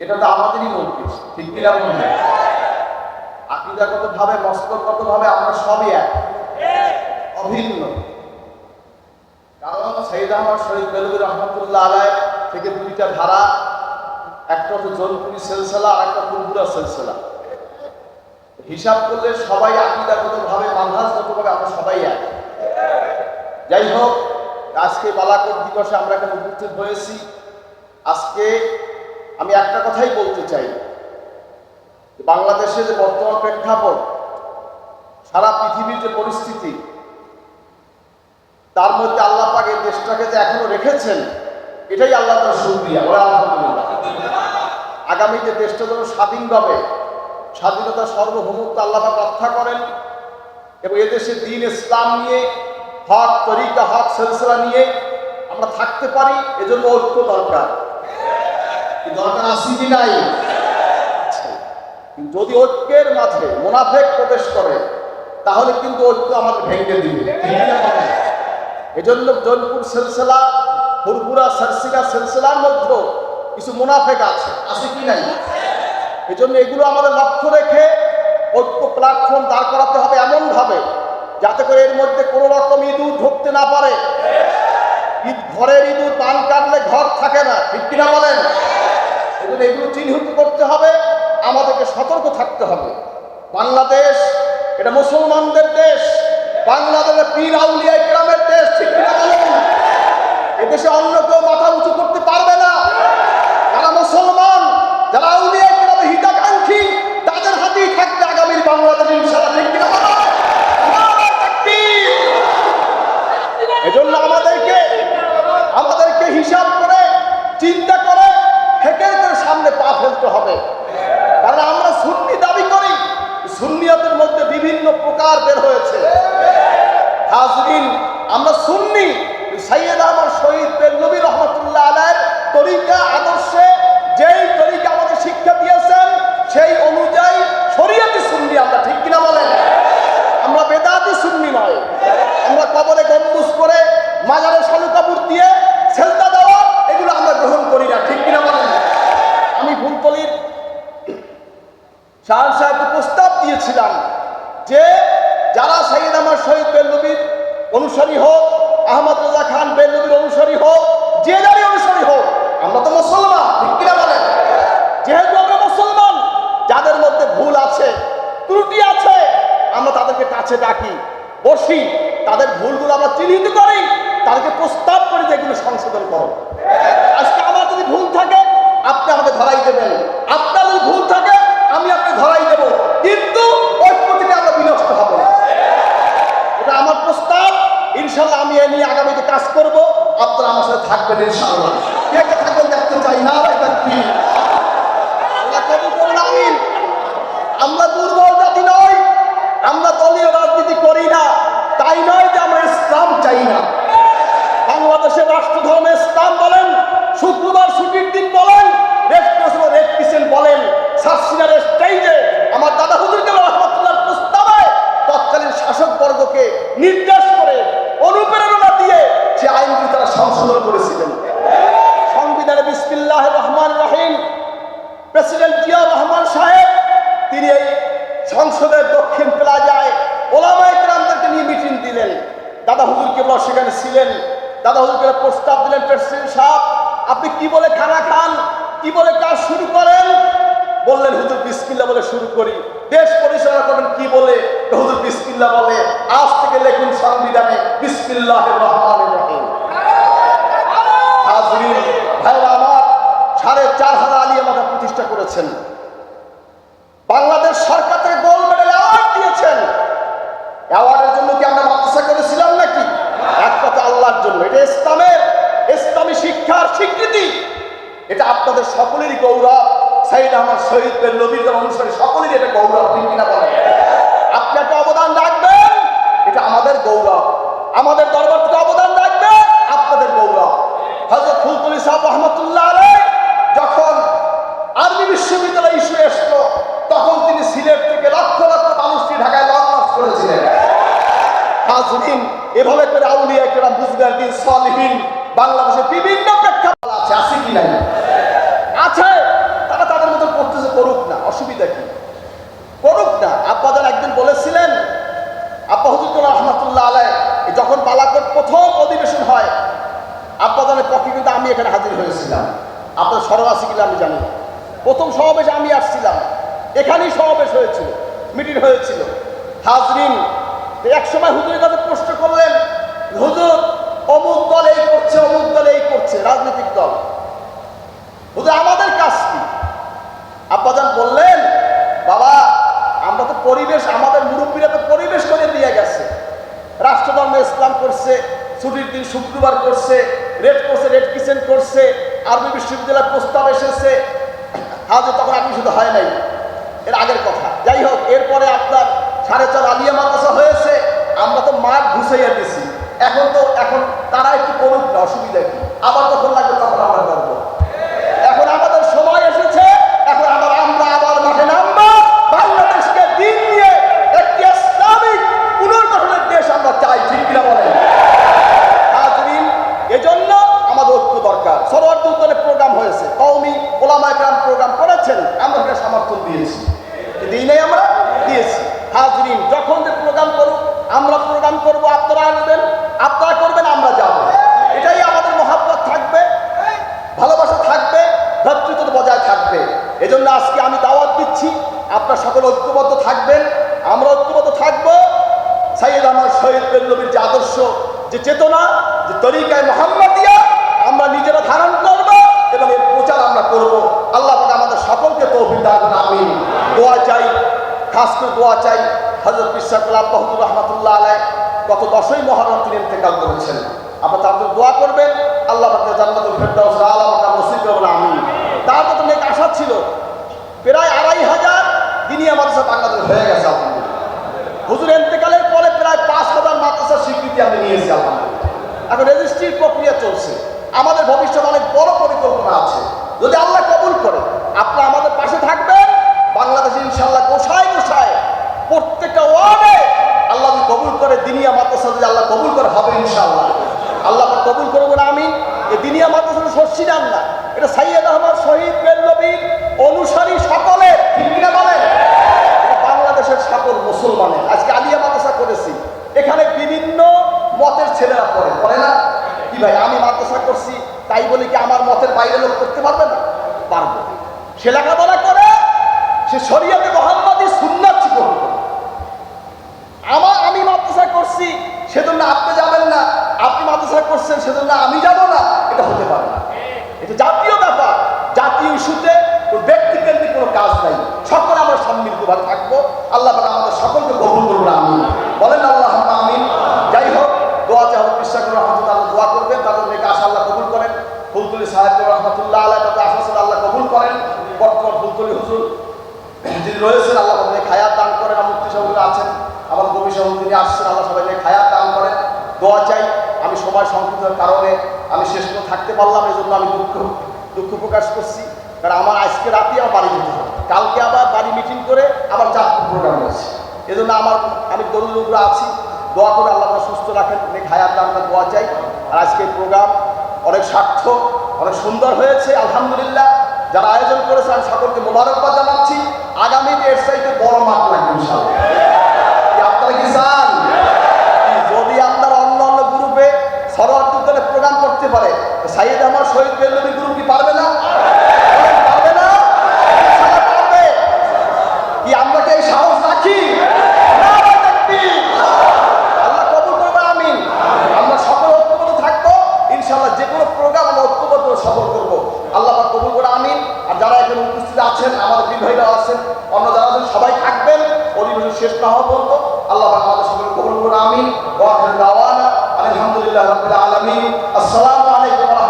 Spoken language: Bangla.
এটা তো আমাদেরই মন্ত্রী ঠিক কিনা মনে হয় আকিদাগত ভাবে মস্তকগত ভাবে আমরা সবই এক। অভিন্ন। কারণ সৈয়দ আহমদ শরীফ বেলুদুর রহমতুল্লাহ আলায় থেকে দুইটা ধারা, একটা হচ্ছে জনপুরি সেলসেলা, আর একটা পুরপুরা সেলসেলা। হিসাব করলে সবাই আকিদাগত ভাবে মানহাজগত ভাবে আমরা সবাই এক। যাই হোক, আজকে বালাকোট দিবসে আমরা এখানে উপস্থিত হয়েছি। আজকে আমি একটা কথাই বলতে চাই। যে বাংলাদেশে যে বর্তমান প্রেক্ষাপট, সারা পৃথিবীর যে পরিস্থিতি, তার মধ্যে আল্লাহ পাক এই দেশটাকে যে এখনও রেখেছেন, এটাই আল্লাহ তার সুক্রিয়া ওরা আলহামদুলিল্লাহ। আগামীতে দেশটা যেন স্বাধীনভাবে স্বাধীনতা সার্বভৌমত্ব আল্লাহ পাক রক্ষা করেন এবং এদেশে দিন ইসলাম নিয়ে, হক তরিকা, হক সিলসিলা নিয়ে আমরা থাকতে পারি, এজন্য ঐক্য দরকার। দরকার আছে কি নাই। যদি ঐক্যের মাঝে মোনাফেক প্রবেশ করে, তাহলে কিন্তু ঐক্য আমাদের ভেঙে দিবে? এজন্য জনপুর সিলসিলা ফুরপুরা সারসিলা সিলসিলার মধ্যেও কিছু মুনাফেক আছে। আছে কি নাই? এজন্য এগুলো আমাদের লক্ষ্য রেখে ঐক্য প্ল্যাটফর্ম দাঁড় করাতে হবে এমন ভাবে যাতে করে এর মধ্যে কোনো রকম ইঁদুর ঢুকতে না পারে। ঘরের ইঁদুর পান কাটলে ঘর থাকে না। ঠিক কিনা বলেন? এজন্য এগুলো চিহ্নিত করতে হবে, আমাদেরকে সতর্ক থাকতে হবে। বাংলাদেশ, এটা মুসলমানদের দেশ, বাংলাদেশের পীর আউলিয়া গ্রামের দেশ, ঠিক এদেশে অন্য কেউ মাথা উঁচু করতে পারবে না যারা মুসলমান যারা আউলিয়া গ্রামে হিতাকাঙ্ক্ষী তাদের হাতেই থাকবে আগামীর বাংলাদেশ ইনশাআল্লাহ ঠিক কিনা বলেন? নারায়ে তাকবীর! এজন্য আমাদেরকে আমাদেরকে হিসাব করে চিন্তা করে থেকে করে সামনে পা ফেলতে হবে কারণ আমরা সুন্নি দাবি করি সুন্নিয়তের মধ্যে বিভিন্ন প্রকার বের হয়েছে। আমরা সুন্নি সৈয়দ আমার শহীদ নবী রহমতুল্লাহ আলাইয়ের তরিকা, আদর্শে যেই তরিকা আমাদের শিক্ষা দিয়েছেন, সেই অনুযায়ী শরীয়তে সুন্নি আমরা ঠিক কিনা বলেন? আমরা বেদাতি সুন্নি নয়। আমরা কবরে গম্বুজ করে মাজারে শালু কাপড় দিয়ে সেলতা দেওয়া, এগুলো আমরা গ্রহণ করি না, ঠিক কিনা বলেন? আমি ফুলতলির শাহ সাহেবকে প্রস্তাব দিয়েছিলাম যে যারা শহীদ আমার শহীদ বেল্লবীর অনুসারী হোক, আহমদ রাজা খান বেল্লবীর অনুসারী হোক, যে যারই অনুসারী হোক, আমরা তো মুসলমান বলেন? যেহেতু আমরা মুসলমান, যাদের মধ্যে ভুল আছে, ত্রুটি আছে, আমরা তাদেরকে কাছে ডাকি, বসি, তাদের ভুলগুলো আমরা চিহ্নিত করি, তাদেরকে প্রস্তাব করি যে এগুলো সংশোধন করো। আজকে আমার যদি ভুল থাকে, আপনি আমাকে ধরাই দেবেন আপনার যদি ভুল থাকে আমি আপনি ধরাই দেব কিন্তু ঐক্য থেকে আমরা বিনষ্ট হব না এটা আমার প্রস্তাব ইনশাল্লাহ আমি এ নিয়ে আগামীতে কাজ করব, আপনারা আমার সাথে থাকবেন কে থাকবেন দেখতে চাই না আমরা দুর্বল জাতি নই, আমরা দলীয় রাজনীতি করি না, তাই নয় যে আমরা ইসলাম চাই না। বাংলাদেশের রাষ্ট্র ধর্মে ইসলাম বলেন, শুক্রবার ছুটির দিন বলেন, রেড ক্রস রেড ক্রিসেন্ট বলেন স্টেজে আমার দাদা হুজুরকে রহমতুল্লাহ প্রস্তাবে তৎকালীন শাসক বর্গকে নির্দেশ করে অনুপ্রেরণা দিয়ে সে আইনটি তারা সংশোধন করেছিলেন সংবিধানে বিসমিল্লাহ রহমান রহিম প্রেসিডেন্ট জিয়া রহমান সাহেব তিনি এই সংসদের দক্ষিণ প্লাজায় ওলামাই ক্রান্তকে নিয়ে মিটিং দিলেন দাদা হুজুর কেবল সেখানে ছিলেন দাদা হুজুরকে প্রস্তাব দিলেন প্রেসিডেন্ট সাহেব, আপনি কি বলে খানা খান? কি বলে কাজ শুরু করেন? বললেন, হুজুর বিসমিল্লা বলে শুরু করি। দেশ পরিচালনা করবেন কি বলে? হুজুর বিসমিল্লা বলে, আজ থেকে লেখুন সংবিধানে বিসমিল্লাহ রহমান রহিম। ভাইরা আমার, সাড়ে চার হাজার আলিয়া মাথা প্রতিষ্ঠা করেছেন। বাংলাদেশ সরকার থেকে গোল্ড মেডেল অ্যাওয়ার্ড দিয়েছেন। অ্যাওয়ার্ডের জন্য কি আমরা আল্লাহর জন্য। এটা ইসলামের, ইসলামী শিক্ষার স্বীকৃতি। এটা আপনাদের সকলেরই গৌরব। সাইদ আহমদ শহীদদের নবীদের অনুসারে সকলেরই এটা গৌরব কিনা বলেন? আপনি একটা অবদান রাখবেন, এটা আমাদের গৌরব। আমাদের দরবার থেকে অবদান রাখবে আপনাদের গৌরব। হজরত ফুলতুলি সাহেব রহমতুল্লাহ আলাই যখন আরবি বিশ্ববিদ্যালয় ইস্যু এসলো তখন তিনি সিলেট থেকে লক্ষ লক্ষ মানুষকে ঢাকায় লং মার্চ করেছিলেন। হাজরিন এভাবে করে আউলিয়া কেরাম বুঝবেন দিন সলহীন বাংলাদেশে বিভিন্ন প্রেক্ষাপট আছে আছে কি নাই? আছে। তারা তাদের মতো করতেছে, করুক না। অসুবিধা কি? করুক না। আব্বাজান একদিন বলেছিলেন, আব্বা হজরতুল্লাহ রহমতুল্লাহ আলাই যখন বালাকোট প্রথম অধিবেশন হয় আব্বাজানের পক্ষে কিন্তু আমি এখানে হাজির হয়েছিলাম। আপনার স্মরণ আছে কিনা আমি জানি প্রথম সমাবেশে আমি আসছিলাম। এখানেই সমাবেশ হয়েছিল, মিটিং হয়েছিল। হাজরিন এক সময় হুজুরের কাছে প্রশ্ন করলেন, হুজুর, অমুক দল এই করছে, অমুক দল এই করছে, রাজনৈতিক দল। হুজুর, আমাদের কাজ কি? আব্বাজান বললেন, বাবা, আমরা তো পরিবেশ, আমাদের মুরব্বীরা তো পরিবেশ করে দিয়ে গেছে। রাষ্ট্রধর্ম ইসলাম করছে, ছুটির দিন শুক্রবার করছে, রেড করছে, রেড কিচেন করছে আরবি বিশ্ববিদ্যালয়ের প্রস্তাব এসেছে। আজও তখন আপনি শুধু হয় নাই। এর আগের কথা। যাই হোক, এরপরে আপনার সাড়ে চার আলিয়া মাদ্রাসা হয়েছে। আমরা তো মাঠ ঘুষাইয়া দিছি এখন তো এখন তারা একটু করুক না, অসুবিধা কি? আবার যখন লাগবে তখন আমরা করব এখন আমাদের সময় এসেছে এখন আবার আমরা আবার মাঠে নামবো বাংলাদেশকে দিন নিয়ে একটি ইসলামিক পুনর্গঠনের দেশ আমরা চাই ঠিক কিনা বলেন হাজরিন এজন্য আমাদের ঐক্য দরকার সরোয়ার উদ্যানে প্রোগ্রাম হয়েছে কৌমি ওলামা একরাম প্রোগ্রাম করেছেন আমরা সেটা সমর্থন দিয়েছি দিই নাই আমরা দিয়েছি হাজরিন যখন যে প্রোগ্রাম করুক আমরা প্রোগ্রাম করব আপনারা আসবেন আপনারা করবেন আমরা যাব এটাই আমাদের মহাব্বত থাকবে ভালোবাসা থাকবে ভ্রাতৃত্ব বজায় থাকবে এজন্য আজকে আমি দাওয়াত দিচ্ছি আপনার সকল ঐক্যবদ্ধ থাকবেন আমরা ঐক্যবদ্ধ থাকব সাইয়েদ আমার শহীদ বেল্লবীর যে আদর্শ যে চেতনা যে তরিকায় মোহাম্মদিয়া আমরা নিজেরা ধারণ করব এবং এর প্রচার আমরা করব আল্লাহ পাক আমাদের সকলকে তৌফিক দান করুন আমিন দোয়া চাই খাস দোয়া চাই হজরত বিশ্বাকুল আব্বাহুর রহমতুল্লাহ আলাই গত দশই মহরম তিনি ইন্তেকাল করেছেন। আপনার তাদের দোয়া করবেন, আল্লাহ জান্নাতুল ফেরদাউস আলা মাকাম নসিব করবেন, আমিন। তার তো অনেক আশা ছিল, প্রায় আড়াই হাজার দিনই আমাদের সাথে বাংলাদেশ হয়ে গেছে হুজুর এন্তেকালের পরে প্রায় পাঁচ হাজার মাদ্রাসার স্বীকৃতি আমি নিয়েছি, আলহামদুলিল্লাহ। এখন রেজিস্ট্রির প্রক্রিয়া চলছে। আমাদের ভবিষ্যতে অনেক বড় পরিকল্পনা আছে। যদি আল্লাহ কবুল করে, আপনারা আমাদের পাশে ইনশাল্লাহ কোষায় কোষায় প্রত্যেকটা ওয়ার্ডে আল্লাহ কবুল করে, দিনিয়া মাদ্রাসা যদি আল্লাহ কবুল করে, হবে ইনশাল্লাহ আল্লাহ কবুল করব না আমি এই দিনিয়া মাদ্রাসা শস্যি যান না। এটা সাইয়েদ আহমদ শহীদ বেল্লবীর অনুসারী সকলের কিনা বলেন? বাংলাদেশের সকল মুসলমানের। আজকে আলিয়া মাদ্রাসা করেছি। এখানে বিভিন্ন মতের ছেলেরা পড়ে। পড়ে না? কি ভাই, আমি মাদ্রাসা করছি, তাই বলে কি আমার মতের বাইরে লোক করতে পারবে না? পারব। সে লেখাপড়া করে সে শরীয়তে মোহাম্মদী সুন্নাত শিক্ষক আমার আমি মাদ্রাসা করছি, সেজন্য আপনি যাবেন না। আপনি মাদ্রাসা করছেন, সেজন্য আমি যাব না। এটা হতে পারে না। এটা জাতীয় ব্যাপার। জাতীয় ইস্যুতে কোনো ব্যক্তিকেন্দ্রিক কোনো কাজ নাই। সকলে আমরা সম্মিলিতভাবে থাকব। আল্লাহ তাআলা আমাদের সকলকে কবুল করুন, আমিন। বলেন আল্লাহ আমিন। যাই হোক, দোয়া চাহ বিশ্বাস করে রহমতুল্লাহ আল্লাহ দোয়া করবেন। তাদের মেয়েকে আশা আল্লাহ কবুল করেন। ফুলতুলি সাহেব রহমতুল্লাহ আল্লাহ তাদের আশা আল্লাহ কবুল করেন। বর্তমান ফুলতুলি হুজুর যিনি রয়েছেন, আল্লাহ তাদের খায়াত দান করেন। মুক্তি সহযোগী আছেন। আমার কবি সহযোগী তিনি আসছেন, আল্লাহ সবাইকে খায়াত দান করেন। দোয়া চাই, আমি সময় সংকীর্ণের কারণে আমি শেষ করে থাকতে পারলাম এই জন্য আমি দুঃখ দুঃখ প্রকাশ করছি। কারণ আমার আজকে রাতে আমার বাড়ি যেতে হবে কালকে আবার বাড়ি মিটিং করে আবার চারটি প্রোগ্রাম রয়েছে এই জন্য আমার, আমি দরুদুরা আছি। দোয়া করে আল্লাহ সুস্থ রাখেন অনেক হায়াত আমরা দোয়া চাই। আর আজকের প্রোগ্রাম অনেক সার্থক, অনেক সুন্দর হয়েছে, আলহামদুলিল্লাহ। যারা আয়োজন করেছে আমি সকলকে মোবারকবাদ জানাচ্ছি। আগামীতে এর চাইতে বড় মাঠ লাগবে ইনশাআল্লাহ? কি আপনারা কি চান? যদি অন্য অন্য গ্রুপে সরোয়ার প্রোগ্রাম করতে পারে, তো সাইয়েদ আমার শহীদ গ্রুপ কি পারবে না? পারবে না? কি আমরা সাহস রাখি? ইনশাআল্লাহ যে কোনো প্রোগ্রাম সফল করব। আল্লাহ কবুল করে, আমিন। আর যারা এখানে উপস্থিত আছেন, আমাদের বিভাগীরা আছেন, অন্য যারা আছেন, সবাই থাকবেন। অধিবেশন শেষ না হওয়া পর্যন্ত আল্লাহ আমাদের সকল কবুল করে দাওয়ানা, আলহামদুলিল্লাহ রাব্বিল আলামিন। আসসালামু আলাইকুম ওয়া